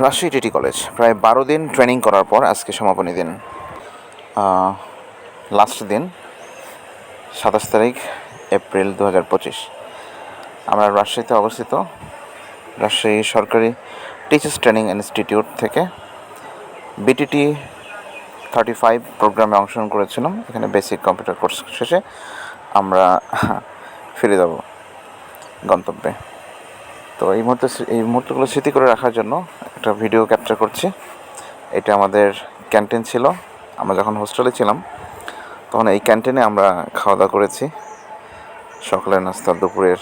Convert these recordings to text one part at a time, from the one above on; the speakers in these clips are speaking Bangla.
Rajshahi TT college. প্রায় বারো দিন ট্রেনিং করার পর আজকে সমাপনী দিন। লাস্ট দিন, সাতাশ তারিখ এপ্রিল দু হাজার পঁচিশ। আমরা রাজশাহীতে অবস্থিত। রাজশাহী সরকারি টিচার্স ট্রেনিং ইনস্টিটিউট থেকে বিটিটি থার্টি ফাইভ প্রোগ্রামে অংশগ্রহণ করেছিলাম। এখানে বেসিক কম্পিউটার কোর্স শেষে আমরা ফিরে যাব গন্তব্যে। তো এই মুহূর্তে এই মুহূর্তগুলো স্মৃতি করে রাখার জন্য একটা ভিডিও ক্যাপচার করছি। এটা আমাদের ক্যান্টিন ছিল। আমরা যখন হোস্টেলে ছিলাম, তখন এই ক্যান্টিনে আমরা খাওয়া দাওয়া করেছি। সকালের নাস্তা, দুপুরের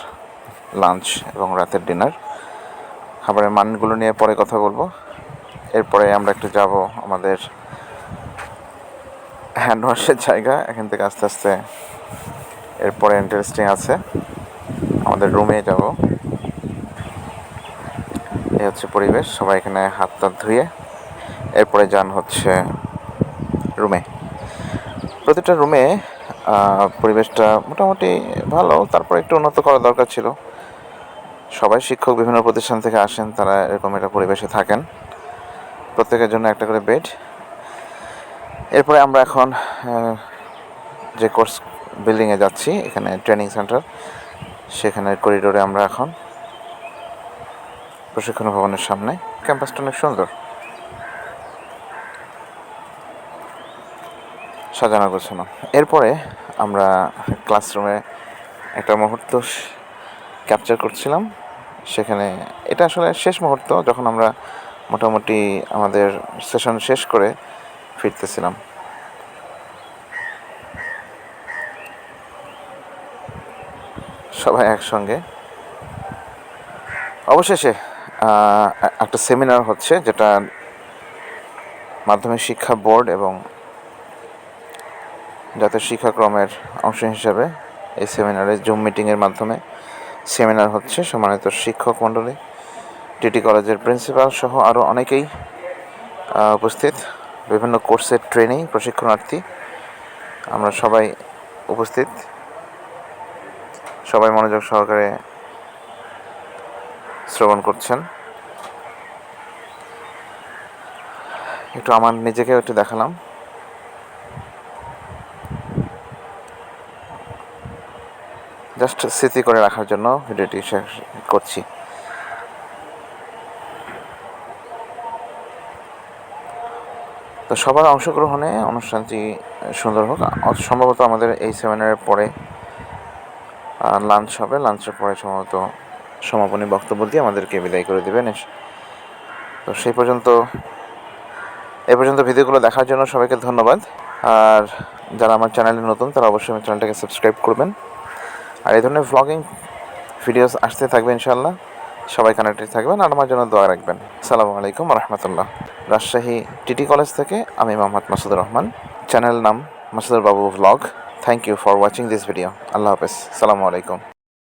লাঞ্চ এবং রাতের ডিনার খাবারের মানগুলো নিয়ে পরে কথা বলব। এরপরে আমরা একটু যাব আমাদের হ্যান্ড ওয়াশের জায়গা। এখান থেকে আস্তে আস্তে এরপরে ইন্টারেস্টিং আছে। আমাদের রুমে যাব। এই হচ্ছে পরিবেশ, সবাই এখানে হাত টাত ধুয়ে এরপরে যান হচ্ছে রুমে। প্রতিটা রুমে পরিবেশটা মোটামুটি ভালো, তারপর একটু উন্নত করা দরকার ছিল। সবাই শিক্ষক বিভিন্ন প্রতিষ্ঠান থেকে আসেন, তারা এরকম একটা পরিবেশে থাকেন। প্রত্যেকের জন্য একটা করে বেড। এরপরে আমরা এখন যে কোর্স বিল্ডিংয়ে যাচ্ছি, এখানে ট্রেনিং সেন্টার, সেখানের করিডোরে আমরা এখন প্রশিক্ষণ ভবনের সামনে। ক্যাম্পাসটা অনেক সুন্দর। সাজানো গোছানো। এরপরে আমরা ক্লাসরুমে একটা মুহূর্ত ক্যাপচার করছিলাম। সেখানে এটা আসলে শেষ মুহূর্ত, যখন আমরা মোটামুটি আমাদের সেশন শেষ করে ফিরতেছিলাম। সবাই একসঙ্গে। অবশেষে একটা সেমিনার হচ্ছে যেটা মাধ্যমিক শিক্ষা বোর্ড এবং জাতীয় শিক্ষাক্রমের অংশ হিসেবে এই সেমিনারে জুম মিটিংয়ের মাধ্যমে সেমিনার হচ্ছে। সম্মানিত শিক্ষক মণ্ডলী টিটি কলেজের প্রিন্সিপাল সহ আরও অনেকেই উপস্থিত। বিভিন্ন কোর্সের ট্রেনিং প্রশিক্ষণার্থী, আমরা সবাই উপস্থিত। সবাই মনোযোগ সহকারে শ্রবণ করছেন। একটু আমার নিজেকেও একটু দেখালাম। জাস্ট স্মৃতি করে রাখার জন্য ভিডিওটি করছি। তো সবার অংশগ্রহণে অনুষ্ঠানটি সুন্দর হোক। সম্ভবত আমাদের এই সেমিনারের পরে লাঞ্চ হবে। লাঞ্চের পরে সম্ভবত সমাপনী বক্তব্য দিয়ে আমাদেরকে বিদায় করে দেবেন। তো সেই পর্যন্ত এ পর্যন্ত ভিডিওগুলো দেখার জন্য সবাইকে ধন্যবাদ। আর যারা আমার চ্যানেলে নতুন, তারা অবশ্যই আমার চ্যানেলটাকে সাবস্ক্রাইব করবেন। আর এই ধরনের ভ্লগিং ভিডিওস আসতে থাকবে ইনশাল্লাহ সবাই কানেক্টেড থাকবেন আর আমার জন্য দোয়া রাখবেন। সালামু আলাইকুম রহমতুল্লাহ। রাজশাহী টিটি কলেজ থেকে আমি মোহাম্মদ মাসুদুর রহমান। চ্যানেল নাম Masudur Babu vlog thank you for watching this video Allah হাফেজ। সালামু আলাইকুম।